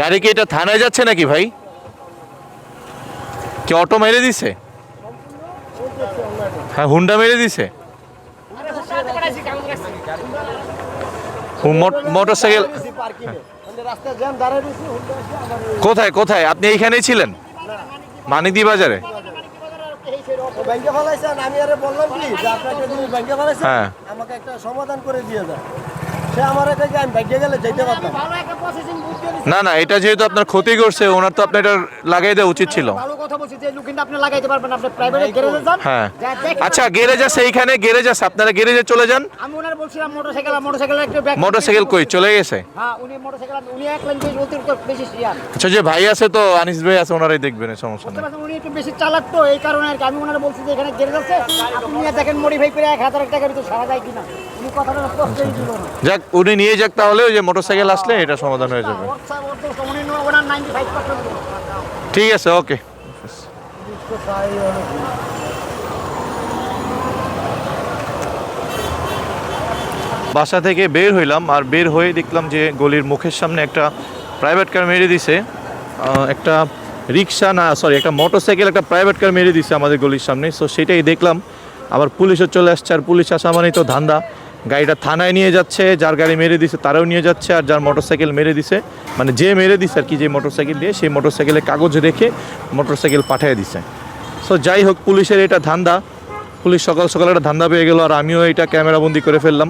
গাড়ি কি এটা থানায় যাচ্ছে নাকি ভাই? কি অটো মেরে দিছে? হ্যাঁ হুন্ডা মেরে দিছে? মোটর সাইকেল কোথায় কোথায়? আপনি এইখানেই ছিলেন? মানিকদি বাজারে? হ্যাঁ। আমাকে একটা সমাধান করে দিয়ে যায় সে আমার কাছে আমি ব্যাংকে গেলে যেতে পারতাম। না না এটা যেহেতু আপনার ক্ষতি করছে ওনার তো আপনার এটা লাগাই দেওয়া উচিত ছিল। ভালো কথা বলছি যে লুকিংটা আপনি লাগাইতে পারবেন আপনি প্রাইভেট গ্যারেজে যান। হ্যাঁ। আচ্ছা গ্যারেজ আছে এইখানে গ্যারেজ আছে আপনারা গ্যারেজে চলে যান। আমি ওনার বলছিলাম মোটরসাইকেল মোটরসাইকেল একটু মোটরসাইকেল কই? চলে গেছে? হ্যাঁ উনি মোটরসাইকেল উনি এক লাইন বেশি অতিরিক্ত বেশি শিয়ার আচ্ছা যে ভাই আছে তো আনিস ভাই আছে ওনারাই দেখবেন সমস্যা নেই। উনি একটু বেশি চালাক তো এই কারণে আর কি। আমি ওনারা বলছি যে এখানে গ্যারেজ আছে আপনি নিয়ে দেখেন মডিফাই করে এক হাজার টাকার ভিতরে সারা যায় কিনা। উনি কথাটা স্পষ্টই দিল যাক উনি নিয়ে যাক তাহলে ওই যে মোটরসাইকেল আসলে এটা সমাধান হয়ে যাবে। ঠিক আছে ওকে বাসা থেকে বের হইলাম আর বের হয়ে দেখলাম যে গলির মুখের সামনে একটা প্রাইভেট কার মেরে দিছে। একটা রিক্সা না সরি একটা মোটরসাইকেল একটা প্রাইভেট কার মেরে দিছে আমাদের গলির সামনে। সো সেটাই দেখলাম। আবার পুলিশও চলে আসছে আর পুলিশ আসা মানেই তো ধান্দা। গাড়িটা থানায় নিয়ে যাচ্ছে, যার গাড়ি মেরে দিছে তারাও নিয়ে যাচ্ছে আর যার মোটরসাইকেল মেরে দিছে। মানে যে মেরে দিছে আর কি, যে মোটরসাইকেল দিয়ে সেই মোটরসাইকেলে কাগজ রেখে মোটরসাইকেল পাঠিয়ে দিছে। সো যাই হোক, পুলিশের এটা ধান্দা। পুলিশ সকাল সকাল একটা ধান্দা পেয়ে গেল আর আমিও এটা ক্যামেরাবন্দি করে ফেললাম।